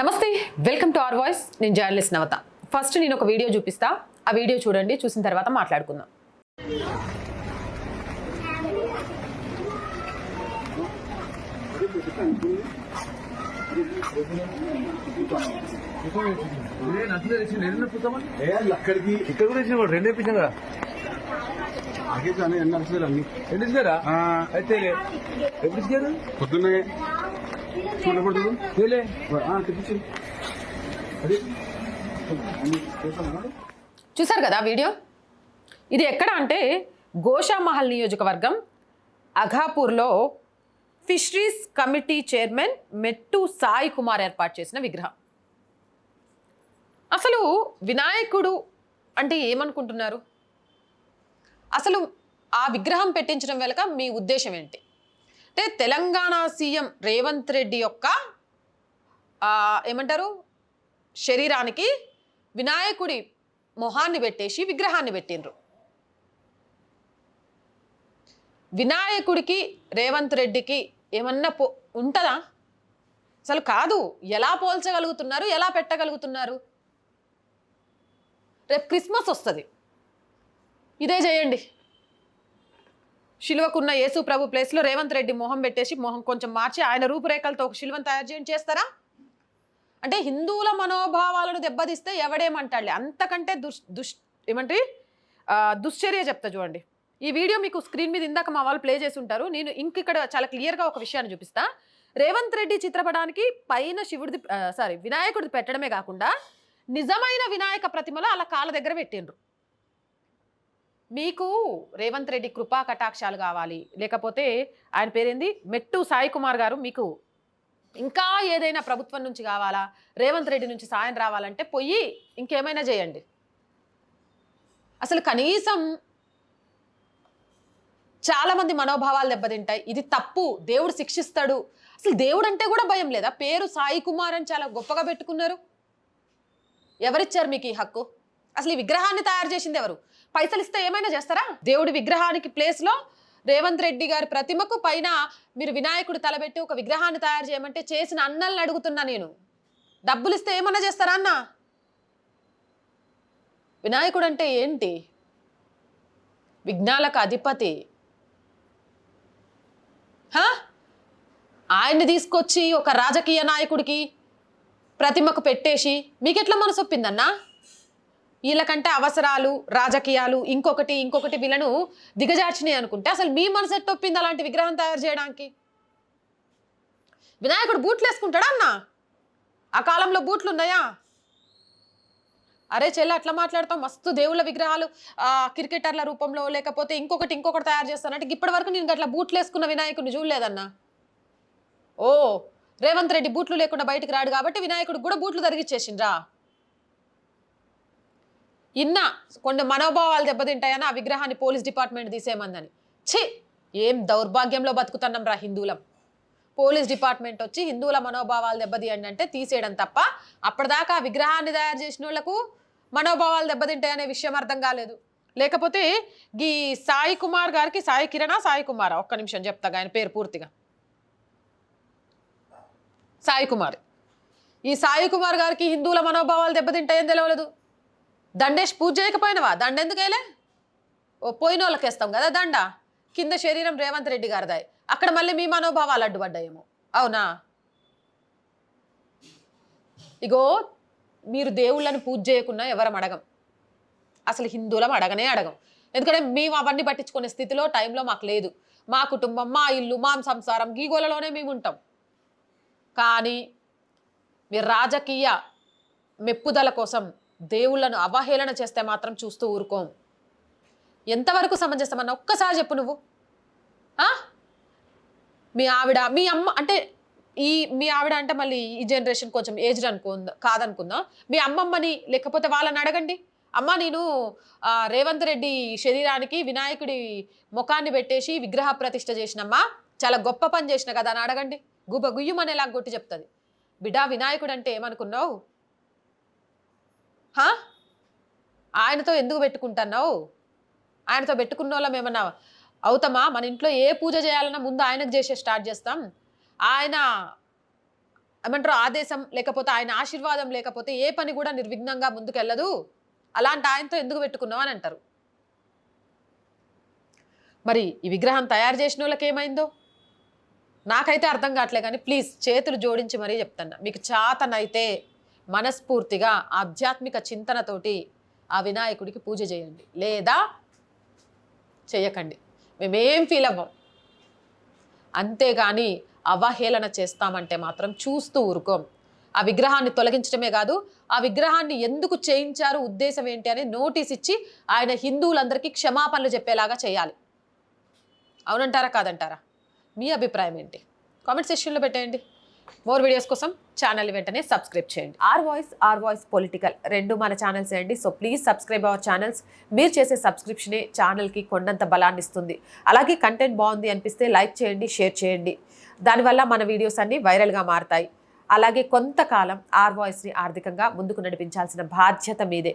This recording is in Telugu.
నమస్తే వెల్కమ్ టు అవర్ వాయిస్. నేను జర్నలిస్ట్ నవత. ఫస్ట్ నేను ఒక వీడియో చూపిస్తా. ఆ వీడియో చూడండి చూసిన తర్వాత మాట్లాడుకుందాం. అక్కడికి. ఇక్కడ కూడా ఇచ్చిన వాడు రెండే ఇప్పించాం కదా. కానీ ఎన్ని అన్ని ఇచ్చారా అయితే ఎప్పుడు ఇచ్చారు? పొద్దున్నే చూడకూడదు తేలే తెప్పించు అది. చూసారు కదా వీడియో? ఇది ఎక్కడ అంటే గోషామహల్ నియోజకవర్గం అఘాపూర్లో ఫిషరీస్ కమిటీ చైర్మన్ మెట్టు సాయి కుమార్ ఏర్పాటు చేసిన విగ్రహం. అసలు వినాయకుడు అంటే ఏమనుకుంటున్నారు? అసలు ఆ విగ్రహం పెట్టించడం వెనుక మీ ఉద్దేశం ఏంటి? అంటే తెలంగాణ సీఎం రేవంత్ రెడ్డి యొక్క ఏమంటారు? శరీరానికి వినాయకుడి మొహాన్ని పెట్టేసి విగ్రహాన్ని పెట్టిండ్రు. వినాయకుడికి రేవంత్ రెడ్డికి ఏమన్నా పో ఉంటుందా? అసలు కాదు. ఎలా పోల్చగలుగుతున్నారు? ఎలా పెట్టగలుగుతున్నారు? రేపు క్రిస్మస్ వస్తుంది. ఇదే చేయండి. శిలువకున్న యేసు ప్రభు ప్లేస్లో రేవంత్ రెడ్డి మొహం పెట్టేసి మొహం కొంచెం మార్చి ఆయన రూపురేఖలతో ఒక శిలువను తయారు చేయండి చేస్తారా? అంటే హిందువుల మనోభావాలను దెబ్బతీస్తే ఎవడేమంటాడు అంతకంటే దుష్ దుష్ ఏమంటే? దుశ్చర్య చెప్తా చూడండి. ఈ వీడియో మీకు స్క్రీన్ మీద ఇందాక మా వాళ్ళు ప్లే చేసి ఉంటారు. నేను ఇంక ఇక్కడ చాలా క్లియర్గా ఒక విషయాన్ని చూపిస్తా. రేవంత్ రెడ్డి చిత్రపటానికి పైన శివుడిది సారీ వినాయకుడిది పెట్టడమే కాకుండా నిజమైన వినాయక ప్రతిమలో అలా కాళ్ళ దగ్గర పెట్టిండ్రు. మీకు రేవంత్ రెడ్డి కృపా కటాక్షాలు కావాలి. లేకపోతే ఆయన పేరేంది? మెట్టు సాయి కుమార్ గారు మీకు ఇంకా ఏదైనా ప్రభుత్వం నుంచి కావాలా? రేవంత్ రెడ్డి నుంచి సాయం రావాలంటే పోయి ఇంకేమైనా చేయండి. అసలు కనీసం చాలామంది మనోభావాలు దెబ్బతింటాయి. ఇది తప్పు. దేవుడు శిక్షిస్తాడు. అసలు దేవుడు అంటే కూడా భయం లేదా? పేరు సాయి కుమార్ అని చాలా గొప్పగా పెట్టుకున్నారు. ఎవరిచ్చారు మీకు ఈ హక్కు? అసలు ఈ విగ్రహాన్ని తయారు చేసింది ఎవరు? పైసలు ఇస్తే ఏమైనా చేస్తారా? దేవుడి విగ్రహానికి ప్లేస్లో రేవంత్ రెడ్డి గారి ప్రతిమకు పైన మీరు వినాయకుడు తలబెట్టి ఒక విగ్రహాన్ని తయారు చేయమంటే చేసిన అన్నల్ని అడుగుతున్నా నేను. డబ్బులు ఇస్తే ఏమన్నా చేస్తారా అన్న? వినాయకుడు అంటే ఏంటి? విఘ్నాలకు అధిపతి. ఆయన్ని తీసుకొచ్చి ఒక రాజకీయ నాయకుడికి ప్రతిమకు పెట్టేసి మీకెట్లా మనసొప్పిందన్నా? వీళ్ళకంటే అవసరాలు రాజకీయాలు ఇంకొకటి ఇంకొకటి వీళ్ళను దిగజార్చినాయి అనుకుంటే అసలు మీ మనసు ఎట్ట ఒప్పింది అలాంటి విగ్రహం తయారు చేయడానికి? వినాయకుడు బూట్లు వేసుకుంటాడా అన్న? ఆ కాలంలో బూట్లు ఉన్నాయా అరే చెల్లి అట్లా మాట్లాడతాం మస్తు దేవుళ్ళ విగ్రహాలు ఆ, క్రికెటర్ల రూపంలో లేకపోతే ఇంకొకటి ఇంకొకటి తయారు చేస్తానంటే ఇప్పటి వరకు నేను అట్లా బూట్లు వేసుకున్న వినాయకుడిని చూడలేదన్నా? ఓ రేవంత్ రెడ్డి బూట్లు లేకుండా బయటకు రాడు కాబట్టి వినాయకుడికి కూడా బూట్లు తరిగిచ్చేసిండ్రా? ఇన్న కొన్ని మనోభావాలు దెబ్బతింటాయని ఆ విగ్రహాన్ని పోలీస్ డిపార్ట్మెంట్ తీసేయమందని. ఛీ! ఏం దౌర్భాగ్యంలో బతుకుతున్నాం రా హిందువులం. పోలీస్ డిపార్ట్మెంట్ వచ్చి హిందువుల మనోభావాలు దెబ్బతీయండి అంటే తీసేయడం తప్ప అప్పటిదాకా ఆ విగ్రహాన్ని తయారు చేసిన వాళ్ళకు మనోభావాలు దెబ్బతింటాయనే విషయం అర్థం కాలేదు. లేకపోతే ఈ సాయి కుమార్ గారికి సాయి కిరణా సాయి కుమారా? ఒక్క నిమిషం చెప్తా ఆయన పేరు పూర్తిగా. సాయి కుమార్. ఈ సాయి కుమార్ గారికి హిందువుల మనోభావాలు దెబ్బతింటాయని తెలియలేదు దండేష్ పూజ చేయకపోయినవా? దండ ఎందుకు ఓ పోయిన వాళ్ళకి వేస్తాం కదా దండ. కింద శరీరం రేవంత్ రెడ్డి గారిదాయి అక్కడ మళ్ళీ మీ మనోభావాలు అడ్డుపడ్డాయేమో. అవునా? ఇగో మీరు దేవుళ్ళని పూజ చేయకున్నా ఎవరం అడగం. అసలు హిందువులం అడగనే అడగం. ఎందుకంటే మేము అవన్నీ పట్టించుకునే స్థితిలో టైంలో మాకు లేదు. మా కుటుంబం మా ఇల్లు మా సంసారం గీగోలలోనే మేము ఉంటాం. కానీ మీరు రాజకీయ మెప్పుదల కోసం దేవుళ్ళను అవహేళన చేస్తే మాత్రం చూస్తూ ఊరుకోం. ఎంతవరకు సమంజసమన్న ఒక్కసారి చెప్పు నువ్వు. మీ ఆవిడ మీ అమ్మ అంటే ఈ మీ ఆవిడ అంటే మళ్ళీ ఈ జనరేషన్ కొంచెం ఏజ్డ్ అనుకుందా కాదనుకుందాం? మీ అమ్మమ్మని లేకపోతే వాళ్ళని అడగండి. అమ్మ నేను రేవంత్ రెడ్డి శరీరానికి వినాయకుడి ముఖాన్ని పెట్టేసి విగ్రహ ప్రతిష్ఠ చేసినమ్మా. చాలా గొప్ప పని చేసిన కదా అని అడగండి. గుబ గుయ్యమనేలా కొట్టి చెప్తుంది. బిడా వినాయకుడు అంటే ఏమనుకున్నావు? హా? ఆయనతో ఎందుకు పెట్టుకుంటున్నావు? ఆయనతో పెట్టుకున్న వాళ్ళం ఏమన్నా అవుతామా? మన ఇంట్లో ఏ పూజ చేయాలన్నా ముందు ఆయనకు చేసే స్టార్ట్ చేస్తాం. ఆయన ఏమంటారు ఆదేశం లేకపోతే ఆయన ఆశీర్వాదం లేకపోతే ఏ పని కూడా నిర్విఘ్నంగా ముందుకెళ్ళదు. అలాంటి ఆయనతో ఎందుకు పెట్టుకున్నావు అని అంటారు. మరి ఈ విగ్రహం తయారు చేసిన వాళ్ళకి ఏమైందో? నాకైతే అర్థం కావట్లే కానీ ప్లీజ్ చేతులు జోడించి మరీ చెప్తాను మీకు చాతనైతే మనస్ఫూర్తిగా ఆధ్యాత్మిక చింతనతోటి ఆ వినాయకుడికి పూజ చేయండి. లేదా చేయకండి. మేమేం ఫీల్ అవ్వం. అంతేగాని అవహేళన చేస్తామంటే మాత్రం చూస్తూ ఊరుకోం. ఆ విగ్రహాన్ని తొలగించడమే కాదు ఆ విగ్రహాన్ని ఎందుకు చేయించారు ఉద్దేశం ఏంటి అని నోటీస్ ఇచ్చి ఆయన హిందువులందరికీ క్షమాపణలు చెప్పేలాగా చేయాలి. అవునంటారా కాదంటారా? మీ అభిప్రాయం ఏంటి? కామెంట్ సెక్షన్లో పెట్టేయండి. మోర్ వీడియోస్ కోసం ఛానల్ వెంటనే సబ్స్క్రైబ్ చేయండి. R voice R voice political రెండు మన ఛానల్స్ అండి. So please subscribe our channels మీరు చేసే సబ్స్క్రిప్షనే ఛానల్కి కొండంత బలాన్ని ఇస్తుంది. అలాగే కంటెంట్ బాగుంది అనిపిస్తే లైక్ చేయండి షేర్ చేయండి. దానివల్ల మన వీడియోస్ అన్నీ వైరల్గా మారతాయి. అలాగే కొంతకాలం ఆర్ వాయిస్ని ఆర్థికంగా ముందుకు నడిపించాల్సిన బాధ్యత మీదే.